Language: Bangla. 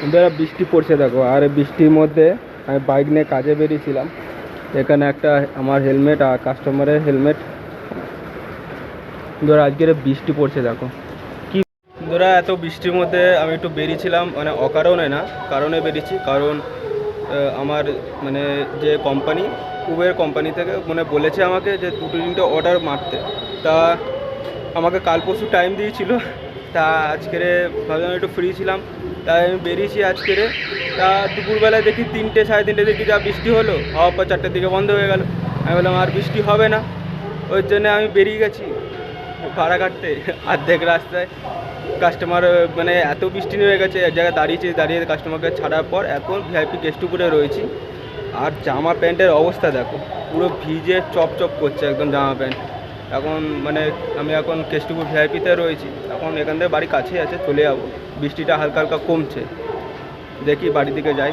বন্ধুরা বৃষ্টি পড়ছে দেখো, আর বৃষ্টির মধ্যে আমি বাইক নিয়ে কাজে বেরিয়েছিলাম। এখানে একটা আমার হেলমেট আর কাস্টমারের হেলমেট ধরো আজকের বৃষ্টি পড়ছে দেখো। কি ধরো এত বৃষ্টির মধ্যে আমি একটু বেরিয়েছিলাম মানে অকারণে না, কারণে বেরিয়েছি। কারণ আমার মানে যে কোম্পানি উবের কোম্পানি থেকে মানে বলেছে আমাকে যে দুটো তিনটে অর্ডার মারতে। তা আমাকে কাল পরশু টাইম দিয়েছিল। তা আজকেরে ভাবলাম একটু ফ্রি ছিলাম। তাই আমি বেরিয়েছি আজকেরে তা দুপুরবেলায় দেখি তিনটে, সাড়ে তিনটে দেখি যা বৃষ্টি হলো। হওয়ার পর চারটের দিকে বন্ধ হয়ে গেল। আমি বললাম, আর বৃষ্টি হবে না। ওই জন্য আমি বেরিয়ে গেছি ভাড়া কাটতে। অর্ধেক রাস্তায় কাস্টমার মানে এত বৃষ্টি নেমে গেছে, এক জায়গায় দাঁড়িয়েছি, দাঁড়িয়ে কাস্টমারকে ছাড়ার পর এখন ভিআইপি গেস্ট উপরে রয়েছি। আর জামা প্যান্টের অবস্থা দেখো, পুরো ভিজে চপ চপ করছে একদম জামা প্যান্ট। এখন মানে আমি এখন কেষ্টপুর ভিআইপিতে রয়েছি। এখন এখান থেকে বাড়ি কাছেই আছে, চলে যাব। বৃষ্টিটা হালকা হালকা কমছে। দেখি বাড়ি দিকে যাই।